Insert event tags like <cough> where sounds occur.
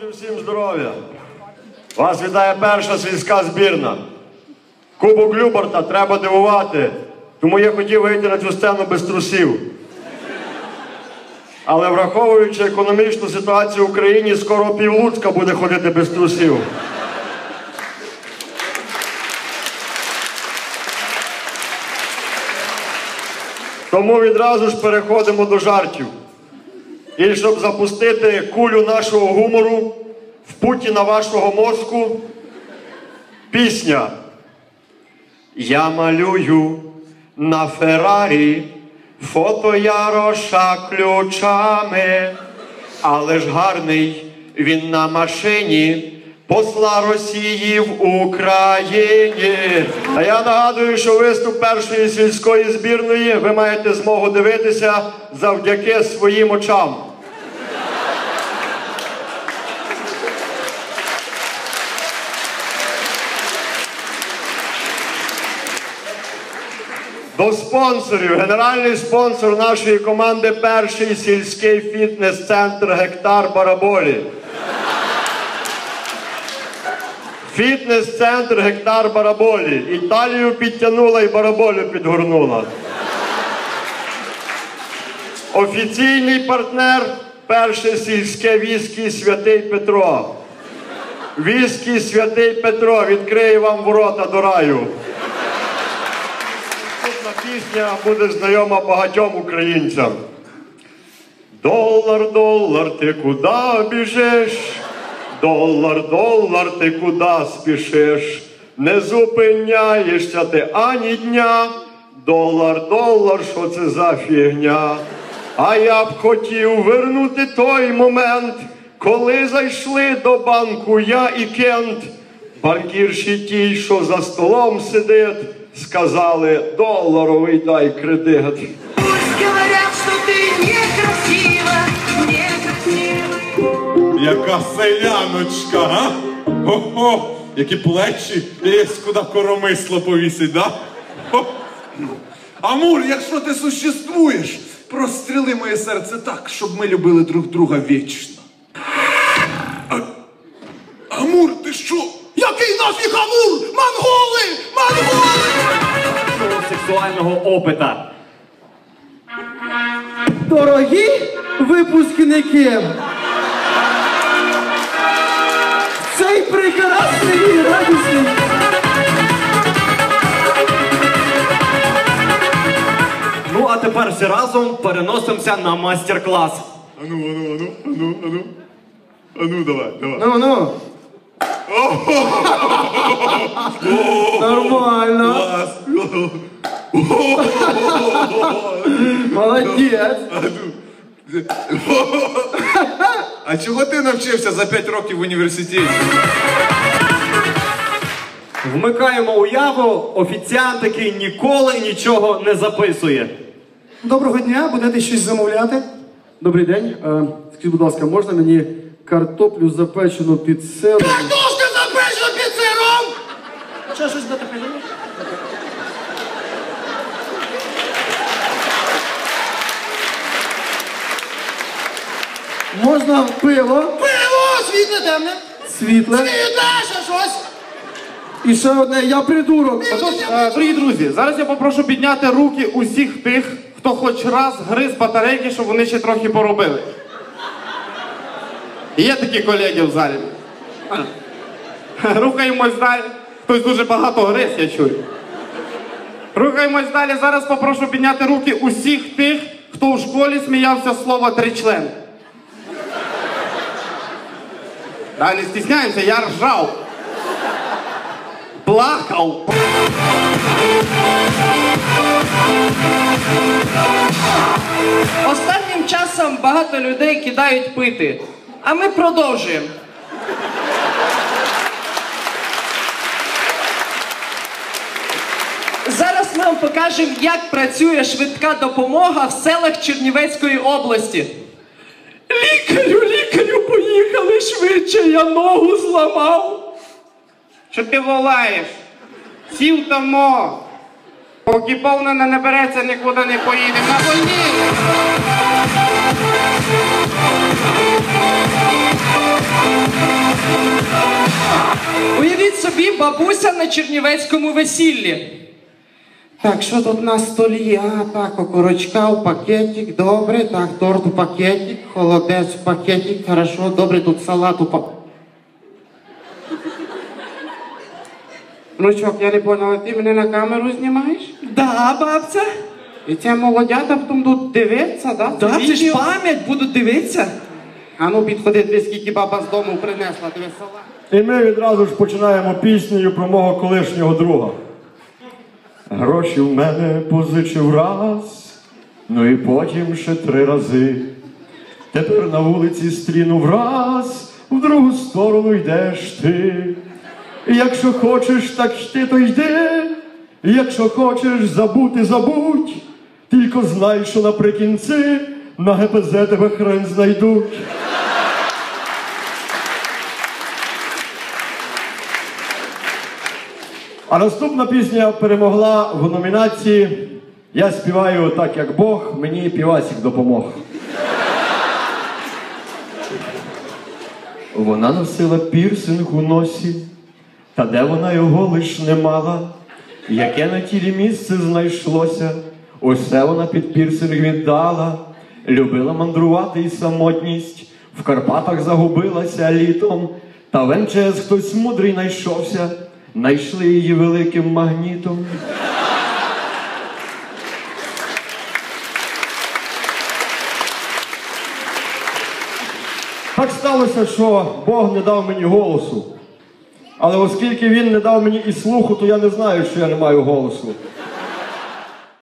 Боже, всім здоров'я! Вас вітає перша сільська збірна. Кубок Любарта треба дивувати, тому я хотів вийти на цю сцену без трусів. Але враховуючи економічну ситуацію в Україні, скоро пів Луцька буде ходити без трусів. Тому відразу ж переходимо до жартів. І щоб запустити кулю нашого гумору в Путіна вашого мозку, пісня. Я малюю на Феррарі фото Яроша ключами, але ж гарний він на машині посла Росії в Україні. А я нагадую, що виступ першої сільської збірної ви маєте змогу дивитися завдяки своїм очам. До спонсорів. Генеральний спонсор нашої команди перший сільський фітнес-центр Гектар Бараболі. Фітнес-центр Гектар Бараболі. Італію підтягнула і бараболю підгорнула. Офіційний партнер перше сільське віскі Святий Петро. Віскі Святий Петро відкриє вам ворота до раю. Наступна пісня буде знайома багатьом українцям. Долар, долар, ти куди біжиш? Долар, долар, ти куди спішиш? Не зупиняєшся ти ані дня. Долар, долар, що це за фігня? А я б хотів вернути той момент, коли зайшли до банку я і Кент. Банкірші ті, що за столом сидить, сказали доларовий дай кредит. Пусть говорят, что ты некрасива, некрасива. Яка селяночка, а? Хо-хо, які плечі, є куди коромисло повісить, да? Амур, якщо ти существуєш, простріли моє серце так, щоб ми любили друг друга вічно. Сексуального опита. Дорогі випускники! Цей прекрасний і радісний. Ну а тепер всі разом переносимося на майстер-клас. Ану, ану, ану, ану, ану. Ану, давай, давай. Ну, ну. Нормально. Клас. <laughs> Молодець. А чого ти навчився за 5 років в університеті? Вмикаємо уяву, офіціант, який ніколи нічого не записує. Доброго дня, будете щось замовляти? Добрий день. Е, Скажіть, будь ласка, можна мені картоплю запечену під сиром? Картошка запечена під сиром! Ще щось дати Можна пиво, Пиво, світле темне. світле І далі щось. і ще одне я придурок. Отож, е, дорогі друзі, зараз я попрошу підняти руки усіх тих, хто хоч раз гриз батарейки, щоб вони ще трохи поробили. Є такі колеги в залі. Рухаємось далі. Хтось дуже багато гриз, я чую. Рухаємось далі. Зараз попрошу підняти руки усіх тих, хто в школі сміявся з слова тричлен. Далі стісняємося, я ржав. Плакав. Останнім часом багато людей кидають пити, а ми продовжуємо. Зараз ми вам покажемо, як працює швидка допомога в селах Чернівецької області. я ногу зламав. Що ти волаєш? Сів тамо. Поки повна не набереться, нікуди не поїдемо. На волі. Уявіть собі, бабуся на чернівецькому весіллі. Так, що тут на столі? А, так, окорочка в пакетик, добре, так, торт у пакетик, холодець в пакетик, хорошо, добре, тут салат у пакетик. Внучок, я не поняла, ти мене на камеру знімаєш? Да, бабця? І це молодята потім тут дивиться, да? Да, це ж відео? пам'ять, будуть дивитися. А ну підходи, дивись, скільки баба з дому принесла, диви салат. І ми відразу ж починаємо піснею про мого колишнього друга. Гроші в мене позичив раз, ну і потім ще три рази. Тепер на вулиці стрінув раз, в другу сторону йдеш ти. Якщо хочеш, так йти, то йди. Якщо хочеш забути, забудь. Тільки знай, що наприкінці на ГПЗ тебе хрен знайдуть. А наступна пісня перемогла в номінації Я співаю так, як Бог, мені півасік допомог. Вона носила пірсинг у носі, та де вона його лиш не мала, яке на тілі місце знайшлося, усе вона під пірсинг віддала, любила мандрувати і самотність, в Карпатах загубилася літом, та в МЧС хтось мудрий знайшовся, знайшли її великим магнітом. Так сталося, що Бог не дав мені голосу. Але оскільки він не дав мені і слуху, то я не знаю, що я не маю голосу.